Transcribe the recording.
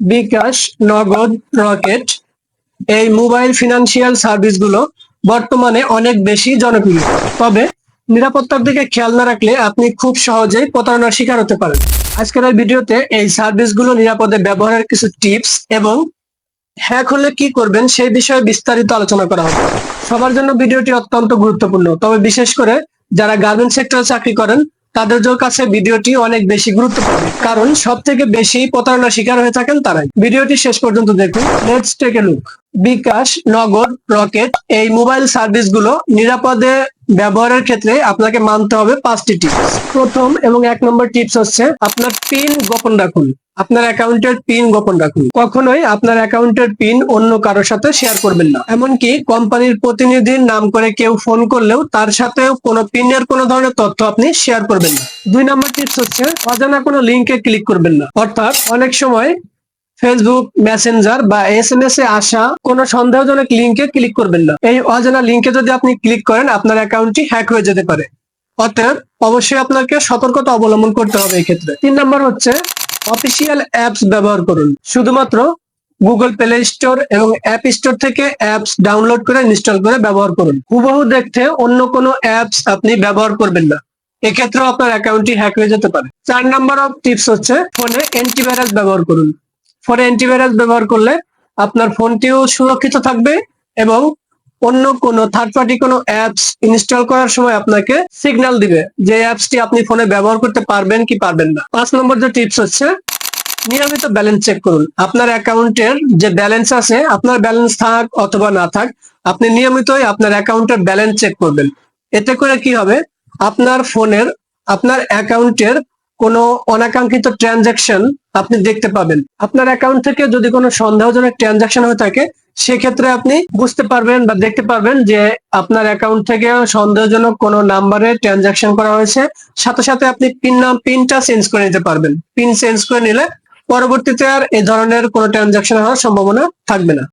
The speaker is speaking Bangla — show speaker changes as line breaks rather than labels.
বিকাশ নগদ রকেট এই মোবাইল ফিনান্সিয়াল সার্ভিসগুলো বর্তমানে অনেক বেশি জনপ্রিয়। তবে নিরাপত্তার দিকে খেয়াল না রাখলে আপনি খুব সহজেই প্রতারণার শিকার হতে পারেন। আজকের এই ভিডিওতে এই সার্ভিসগুলো নিরাপদে ব্যবহারের কিছু টিপস এবং হ্যাক হলে কি করবেন সেই বিষয়ে বিস্তারিত আলোচনা করা হবে। সবার জন্য ভিডিওটি অত্যন্ত গুরুত্বপূর্ণ। তবে বিশেষ করে যারা গার্মেন্ট সেক্টরে চাকরি করেন তাদের কাছে ভিডিওটি অনেক বেশি গুরুত্বপূর্ণ, কারণ সব থেকে বেশি প্রতারণার শিকার হয়ে থাকেন তারাই। ভিডিওটি শেষ পর্যন্ত দেখুন let's take a look bKash Nagad Rocket এই মোবাইল সার্ভিসগুলো নিরাপদে ব্যবহারের ক্ষেত্রে আপনাকে মানতে হবে পাঁচটি টিপস প্রথম এবং এক নম্বর টিপস হচ্ছে আপনার পিন গোপন রাখুন। আপনার অ্যাকাউন্টের পিন গোপন রাখুন। কখনোই আপনার অ্যাকাউন্টের পিন অন্য কারোর সাথে শেয়ার করবেন না। এমনকি কোম্পানির প্রতিনিধির নাম করে কেউ ফোন করলেও তার সাথে কোনো পিনের কোনো ধরনের তথ্য আপনি শেয়ার করবেন না। দুই নম্বর টিপস হচ্ছে অজানা কোনো লিঙ্কে ক্লিক করবেন না। অর্থাৎ অনেক সময় ফেসবুক মেসেঞ্জার বা এস এম এস এ আসা কোনো সন্দেহজনক লিঙ্কে ক্লিক করবেন না। এই অজানা লিঙ্কে যদি আপনি ক্লিক করেন, আপনার অ্যাকাউন্টটি হ্যাক হয়ে যেতে পারে। অতএব অবশ্যই আপনাকে সতর্কতা অবলম্বন করতে হবে এই ক্ষেত্রে। তিন নম্বর হচ্ছে অফিসিয়াল অ্যাপস ব্যবহার করুন। শুধুমাত্র গুগল প্লে স্টোর এবং অ্যাপ স্টোর থেকে অ্যাপস ডাউনলোড করে ইনস্টল করে ব্যবহার করুন। হুবহু দেখতে অন্য কোনো অ্যাপস আপনি ব্যবহার করবেন না। এক্ষেত্রেও আপনার অ্যাকাউন্টটি হ্যাক হয়ে যেতে পারে। চার নাম্বার অফ টিপস হচ্ছে ফোনে অ্যান্টিভাইরাস ব্যবহার করুন। ফোনে অ্যান্টিভাইরাস ব্যবহার করলে আপনার ফোনটিও সুরক্ষিত থাকবে এবং অন্য কোনো থার্ড পার্টি কোনো অ্যাপস ইনস্টল করার সময় আপনাকে সিগন্যাল দিবে যে অ্যাপসটি আপনি ফোনে ব্যবহার করতে পারবেন কি পারবেন না। পাঁচ নম্বর যে টিপস হচ্ছে, নিয়মিত ব্যালেন্স চেক করুন। আপনার অ্যাকাউন্টের যে ব্যালেন্স আছে, আপনার ব্যালেন্স থাক অথবা না থাক, আপনি নিয়মিতই আপনার অ্যাকাউন্টের ব্যালেন্স চেক করবেন। এতে করে কি হবে? আপনার ফোনের, আপনার অ্যাকাউন্টের কোনো অনাকাঙ্ক্ষিত ট্রানজাকশন আপনি দেখতে পাবেন। আপনার অ্যাকাউন্ট থেকে যদি কোনো সন্দেহজনক ট্রানজাকশন হয়ে থাকে, সেক্ষেত্রে আপনি বুঝতে পারবেন বা দেখতে পারবেন যে আপনার অ্যাকাউন্ট থেকে সন্দেহজনক কোনো নাম্বারে ট্রানজাকশন করা হয়েছে। সাথে সাথে আপনি পিন নাম, পিনটা চেঞ্জ করে নিতে পারবেন। পিন চেঞ্জ করে নিলে পরবর্তীতে আর এ ধরনের কোনো ট্রানজাকশন হওয়ার সম্ভাবনা থাকবে না।